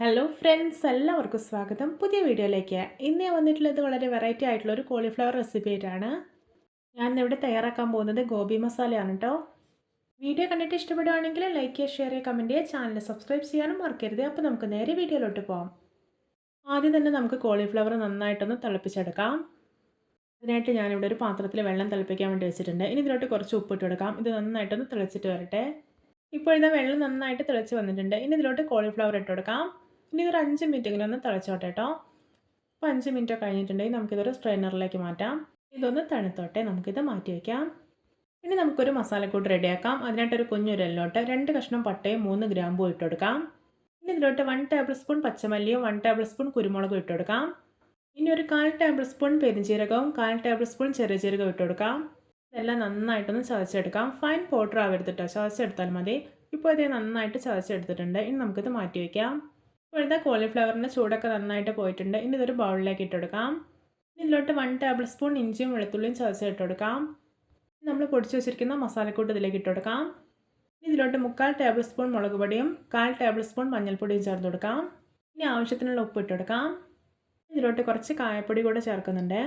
Hello friends എല്ലാവർക്കും സ്വാഗതം. പുതിയ വീഡിയോയിലേക്ക്. ഇന്ന് ഞാൻ വന്നിട്ടുള്ളത് വളരെ വെറൈറ്റി ആയിട്ടുള്ള ഒരു കോളിഫ്ലവർ റെസിപ്പി ആയിട്ടാണ്. ഞാൻ ഇവിടെ തയ്യാറാക്കാൻ പോകുന്നത് ഗോബി മസാലയാണ് കേട്ടോ വീഡിയോ കണ്ടിട്ട് ഇഷ്ടപ്പെടുകയാണെങ്കിൽ ലൈക്ക് ചെയ്യുക ഷെയർ ചെയ്യുക കമന്റ് ചെയ്യുക ചാനൽ സബ്സ്ക്രൈബ് ചെയ്യാനും മറക്കരുത്. അപ്പോൾ നമുക്ക് നേരെ വീഡിയോയിലോട്ട് പോകാം ആദ്യം തന്നെ നമുക്ക് കോളിഫ്ലവർ നന്നായിട്ടൊന്ന് തിളപ്പിച്ചെടുക്കാം. അതിനായിട്ട് ഞാനിവിടെ ഒരു പാത്രത്തിൽ വെള്ളം തിളപ്പിക്കാൻ വേണ്ടി വെച്ചിട്ടുണ്ട്. ഇനി ഇതിലോട്ട് കുറച്ച് ഉപ്പിട്ട് കൊടുക്കാം. ഇത് നന്നായിട്ടൊന്ന് തിളച്ചിട്ട് വരട്ടെ. ഇപ്പോൾ വെള്ളം നന്നായിട്ട് തിളച്ച് വന്നിട്ടുണ്ട്. ഇനി ഇതിലോട്ട് കോളിഫ്ലവർ ഇട്ട് കൊടുക്കാം. ഇനി ഇതൊരു അഞ്ച് മിനിറ്റെങ്കിലും ഒന്ന് തിളച്ചോട്ടെ കേട്ടോ. അപ്പോൾ അഞ്ച് മിനിറ്റ് കഴിഞ്ഞിട്ടുണ്ടെങ്കിൽ നമുക്കിതൊരു സ്ട്രെയിനറിലേക്ക് മാറ്റാം. ഇതൊന്ന് തണുത്തോട്ടെ നമുക്കിത് മാറ്റി വയ്ക്കാം ഇനി നമുക്കൊരു മസാലക്കൂട്ട് റെഡിയാക്കാം അതിനായിട്ടൊരു കുഞ്ഞുരലിലോട്ട് രണ്ട് കഷ്ണം പട്ടയും മൂന്ന് ഗ്രാമ്പും ഇട്ട് കൊടുക്കാം. ഇനി ഇതിലോട്ട് വൺ ടേബിൾ സ്പൂൺ പച്ചമല്ലിയും വൺ ടേബിൾ സ്പൂൺ കുരുമുളകും ഇട്ട് കൊടുക്കാം. ഇനി ഒരു കാൽ ടേബിൾ സ്പൂൺ പെരുംജീരകവും കാൽ ടേബിൾ സ്പൂൺ ചെറിയ ജീരകവും ഇട്ട് കൊടുക്കാം. ഇതെല്ലാം നന്നായിട്ടൊന്ന് ചതച്ചെടുക്കാം. ഫൈൻ പൗഡർ ആവരുത്തിട്ടോ ചതച്ചെടുത്താൽ മതി. ഇപ്പോൾ ഇത് നന്നായിട്ട് ചതച്ചെടുത്തിട്ടുണ്ട്. ഇനി നമുക്കിത് മാറ്റി വയ്ക്കാം ഇപ്പോഴത്തെ കോളിഫ്ലവറിന്റെ ചൂടൊക്കെ നന്നായിട്ട് പോയിട്ടുണ്ട്. ഇനി ഇതൊരു ബൗളിലേക്ക് ഇട്ടെടുക്കാം ഇതിലോട്ട് വൺ ടേബിൾ സ്പൂൺ ഇഞ്ചിയും വെളുത്തുള്ളിയും ചതച്ച് കൊടുക്കാം നമ്മൾ പൊടിച്ച് വെച്ചിരിക്കുന്ന മസാലക്കൂട്ട് ഇതിലേക്ക് ഇട്ടെടുക്കാം ഇതിലോട്ട് മുക്കാൽ ടേബിൾ സ്പൂൺ മുളക് പൊടിയും കാൽ ടേബിൾ സ്പൂൺ മഞ്ഞൾപ്പൊടിയും ചേർത്ത് കൊടുക്കാം. ഇനി ആവശ്യത്തിനുള്ള ഉപ്പ് ഇട്ടെടുക്കാം ഇതിലോട്ട് കുറച്ച് കായപ്പൊടി കൂടെ ചേർക്കുന്നുണ്ട്.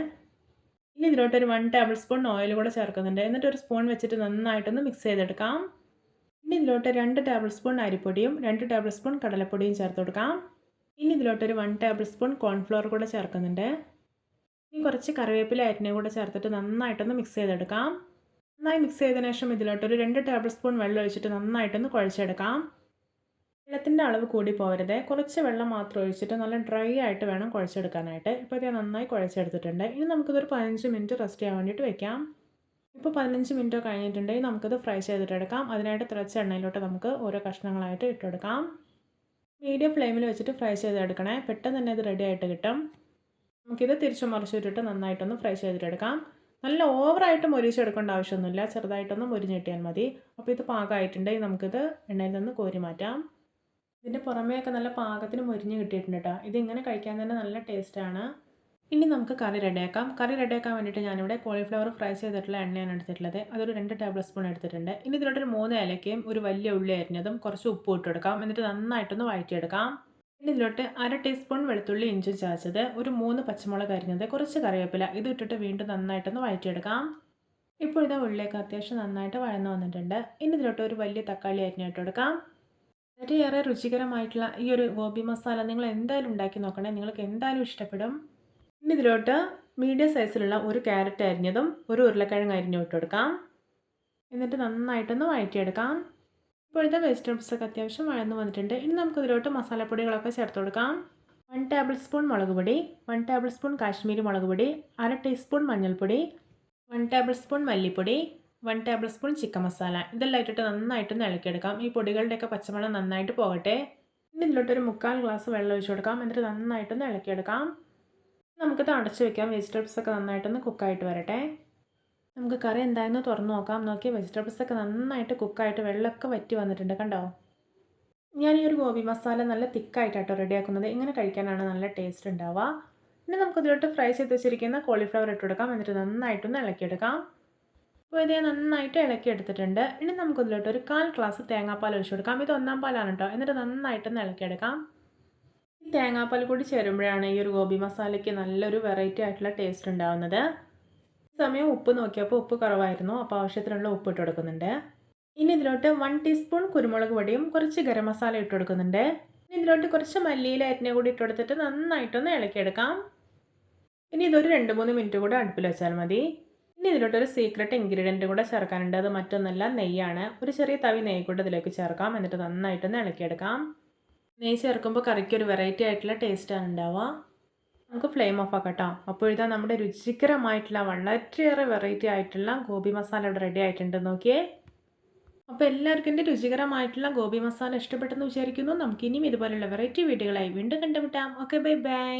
ഇനി ഇതിലോട്ട് ഒരു വൺ ടേബിൾ സ്പൂൺ ഓയിൽ കൂടെ ചേർക്കുന്നുണ്ട്. എന്നിട്ട് ഒരു സ്പൂൺ വെച്ചിട്ട് നന്നായിട്ടൊന്ന് മിക്സ് ചെയ്തെടുക്കാം. ഇനി ഇതിലോട്ട് രണ്ട് ടേബിൾ സ്പൂൺ അരിപ്പൊടിയും രണ്ട് ടേബിൾ സ്പൂൺ കടലപ്പൊടിയും ചേർത്ത് കൊടുക്കാം. ഇനി ഇതിലോട്ടൊരു വൺ ടേബിൾ സ്പൂൺ കോൺഫ്ലോർ കൂടെ ചേർക്കുന്നുണ്ട്. ഇനി കുറച്ച് കറിവേപ്പില അരിനെ കൂടെ ചേർത്തിട്ട് നന്നായിട്ടൊന്ന് മിക്സ് ചെയ്തെടുക്കാം. നന്നായി മിക്സ് ചെയ്തതിനു ശേഷം ഇതിലോട്ടൊരു രണ്ട് ടേബിൾ സ്പൂൺ വെള്ളം ഒഴിച്ചിട്ട് നന്നായിട്ടൊന്ന് കുഴച്ചെടുക്കാം. വെള്ളത്തിന്റെ അളവ് കൂടി പോകരുത്. കുറച്ച് വെള്ളം മാത്രം ഒഴിച്ചിട്ട് നല്ല ഡ്രൈ ആയിട്ട് വേണം കുഴച്ചെടുക്കാനായിട്ട്. ഇപ്പോൾ ഇത് നന്നായി കുഴച്ചെടുത്തിട്ടുണ്ട്. ഇനി നമുക്കിതൊരു പതിനഞ്ച് മിനിറ്റ് റെസ്റ്റ് ചെയ്യാൻ വേണ്ടിയിട്ട് വെക്കാം. ഇപ്പോൾ പതിനഞ്ച് മിനിറ്റോ കഴിഞ്ഞിട്ടുണ്ടെങ്കിൽ നമുക്കിത് ഫ്രൈ ചെയ്തിട്ടെടുക്കാം. അതിനായിട്ട് തിളച്ച എണ്ണയിലോട്ട് നമുക്ക് ഓരോ കഷ്ണങ്ങളായിട്ട് ഇട്ടെടുക്കാം. മീഡിയം ഫ്ലെയിമിൽ വെച്ചിട്ട് ഫ്രൈ ചെയ്തെടുക്കണേ. പെട്ടെന്ന് തന്നെ ഇത് റെഡി ആയിട്ട് കിട്ടും. നമുക്കിത് തിരിച്ചു മറിച്ചിട്ടിട്ട് നന്നായിട്ടൊന്ന് ഫ്രൈ ചെയ്തിട്ടെടുക്കാം. നല്ല ഓവറായിട്ട് മൊരിച്ചെടുക്കേണ്ട ആവശ്യമൊന്നുമില്ല. ചെറുതായിട്ടൊന്ന് മൊരിഞ്ഞിട്ടിയാൽ മതി. അപ്പോൾ ഇത് പാകമായിട്ടുണ്ടെങ്കിൽ നമുക്കിത് എണ്ണയിൽ നിന്ന് കോരി മാറ്റാം. ഇതിന്റെ പുറമേയൊക്കെ നല്ല പാകത്തിന് മൊരിഞ്ഞ് കിട്ടിയിട്ടുണ്ട് കേട്ടോ ഇതിങ്ങനെ കഴിക്കാൻ തന്നെ നല്ല ടേസ്റ്റാണ് ഇനി നമുക്ക് കറി റെഡിയാക്കാം. കറി റെഡിയാക്കാൻ വേണ്ടിയിട്ട് ഞാനിവിടെ കോളിഫ്ലവർ ഫ്രൈ ചെയ്തിട്ടുള്ള എണ്ണയാണ് എടുത്തിട്ടുള്ളത്. അതൊരു രണ്ട് ടേബിൾ സ്പൂൺ എടുത്തിട്ടുണ്ട്. ഇനി ഇതിലോട്ടൊരു മൂന്ന് ഏലക്കയും ഒരു വലിയ ഉള്ളി അരിഞ്ഞതും കുറച്ച് ഉപ്പ് ഇട്ട് കൊടുക്കാം. എന്നിട്ട് നന്നായിട്ടൊന്ന് വഴറ്റിയെടുക്കാം. ഇനി ഇതിലോട്ട് അര ടീസ്പൂൺ വെളുത്തുള്ളി ഇഞ്ചി ചാച്ചത് ഒരു മൂന്ന് പച്ചമുളക് അരിഞ്ഞത് കുറച്ച് കറിവേപ്പില. ഇത് ഇട്ടിട്ട് വീണ്ടും നന്നായിട്ടൊന്ന് വഴറ്റിയെടുക്കാം. ഇപ്പോൾ ഇതാ ഉള്ളിലേക്ക് അത്യാവശ്യം നന്നായിട്ട് വഴന്ന് വന്നിട്ടുണ്ട്. ഇനി ഇതിലോട്ട് ഒരു വലിയ തക്കാളി അരിഞ്ഞിട്ട് കൊടുക്കാം. വളരെയേറെ രുചികരമായിട്ടുള്ള ഈ ഒരു ഗോബി മസാല നിങ്ങൾ എന്തായാലും ഉണ്ടാക്കി നോക്കണേ. നിങ്ങൾക്ക് എന്തായാലും ഇഷ്ടപ്പെടും. ഇനി ഇതിലോട്ട് മീഡിയം സൈസിലുള്ള ഒരു ക്യാരറ്റ് അരിഞ്ഞതും ഒരു ഉരുളക്കിഴങ്ങ് അരിഞ്ഞു കൊടുക്കാം എന്നിട്ട് നന്നായിട്ടൊന്ന് വഴറ്റിയെടുക്കാം. ഇപ്പോഴത്തെ വെജിറ്റബിൾസൊക്കെ അത്യാവശ്യം വഴന്നു വന്നിട്ടുണ്ട്. ഇനി നമുക്ക് ഇതിലോട്ട് മസാലപ്പൊടികളൊക്കെ ചേർത്ത് കൊടുക്കാം വൺ ടേബിൾ സ്പൂൺ മുളക് പൊടി വൺ ടേബിൾ സ്പൂൺ കാശ്മീരി മുളക് പൊടി അര ടീസ്പൂൺ മഞ്ഞൾപ്പൊടി വൺ ടേബിൾ സ്പൂൺ മല്ലിപ്പൊടി one tablespoon chicken masala ഇതെല്ലാം ഇട്ടിട്ട് നന്നായിട്ടൊന്ന് ഇളക്കിയെടുക്കാം. ഈ പൊടികളുടെയൊക്കെ പച്ചമണം നന്നായിട്ട് പോകട്ടെ. ഇനി ഇതിലോട്ടൊരു മുക്കാൽ ഗ്ലാസ് വെള്ളം ഒഴിച്ചു കൊടുക്കാം. എന്നിട്ട് നന്നായിട്ടൊന്ന് ഇളക്കിയെടുക്കാം. നമുക്കിത് അടച്ച് വെക്കാം. വെജിറ്റബിൾസ് ഒക്കെ നന്നായിട്ടൊന്ന് കുക്കായിട്ട് വരട്ടെ. നമുക്ക് കറി എന്തായെന്ന് തുറന്നു നോക്കാം. നോക്കി വെജിറ്റബിൾസ് ഒക്കെ നന്നായിട്ട് കുക്കായിട്ട് വെള്ളമൊക്കെ വറ്റി വന്നിട്ടുണ്ട്. കണ്ടോ? ഞാൻ ഈ ഒരു ഗോബി മസാല നല്ല തിക്കായിട്ടാട്ടോ റെഡിയാക്കുന്നത്. ഇങ്ങനെ കഴിക്കാനാണ് നല്ല ടേസ്റ്റ് ഉണ്ടാവുക. ഇനി നമുക്കിതിലോട്ട് ഫ്രൈ ചെയ്ത് വെച്ചിരിക്കുന്ന കോളിഫ്ലവർ ഇട്ട് കൊടുക്കാം. എന്നിട്ട് നന്നായിട്ടൊന്ന് ഇളക്കിയെടുക്കാം. അപ്പോൾ ഇതേ നന്നായിട്ട് ഇളക്കി എടുത്തിട്ടുണ്ട് ഇനി നമുക്കിതിലോട്ട് ഒരു കാൽ ഗ്ലാസ് തേങ്ങാപ്പാൽ ഒഴിച്ചു കൊടുക്കാം. ഇത് ഒന്നാം പാലാണ് കേട്ടോ എന്നിട്ട് നന്നായിട്ടൊന്ന് ഇളക്കിയെടുക്കാം. തേങ്ങാപ്പാൽ കൂടി ചേരുമ്പോഴാണ് ഈ ഒരു ഗോബി മസാലയ്ക്ക് നല്ലൊരു വെറൈറ്റി ആയിട്ടുള്ള ടേസ്റ്റ് ഉണ്ടാവുന്നത്. സമയം ഉപ്പ് നോക്കിയപ്പോൾ ഉപ്പ് കുറവായിരുന്നു അപ്പോൾ ആവശ്യത്തിനുള്ള ഉപ്പ് ഇട്ട് കൊടുക്കുന്നുണ്ട്. ഇനി ഇതിലോട്ട് വൺ ടീസ്പൂൺ കുരുമുളക് പൊടിയും കുറച്ച് ഗരം മസാല ഇട്ട് കൊടുക്കുന്നുണ്ട്. ഇതിലോട്ട് കുറച്ച് മല്ലിയില അരിഞ്ഞ കൂടി ഇട്ട് കൊടുത്തിട്ട് നന്നായിട്ടൊന്ന് ഇളക്കിയെടുക്കാം. ഇനി ഇതൊരു രണ്ട് മൂന്ന് മിനിറ്റ് കൂടെ അടുപ്പിൽ വെച്ചാൽ മതി. ഇനി ഇതിലോട്ടൊരു സീക്രട്ട് ഇൻഗ്രീഡിയന്റ് കൂടെ ചേർക്കാനുണ്ട്. അത് മറ്റൊന്നല്ല നെയ്യാണ്. ഒരു ചെറിയ തവി നെയ്യ് കൂടെ ഇതിലേക്ക് ചേർക്കാം. എന്നിട്ട് നന്നായിട്ടൊന്ന് ഇളക്കിയെടുക്കാം. നെയ്യ് ചേർക്കുമ്പോൾ കറിക്ക് ഒരു വെറൈറ്റി ആയിട്ടുള്ള ടേസ്റ്റാണ് ഉണ്ടാവുക. നമുക്ക് ഫ്ലെയിം ഓഫ് ആക്കാം കേട്ടോ അപ്പോഴിതാ നമ്മുടെ രുചികരമായിട്ടുള്ള വളരെയേറെ വെറൈറ്റി ആയിട്ടുള്ള ഗോബി മസാല ഇവിടെ റെഡി ആയിട്ടുണ്ട്. നോക്കിയേ. അപ്പോൾ എല്ലാവർക്കും എന്റെ രുചികരമായിട്ടുള്ള ഗോബി മസാല ഇഷ്ടപ്പെട്ടെന്ന് വിചാരിക്കുന്നു. നമുക്കിനിയും ഇതുപോലുള്ള വെറൈറ്റി വീഡിയോകളായി വീണ്ടും കണ്ടുമുട്ടാം. Okay bye bye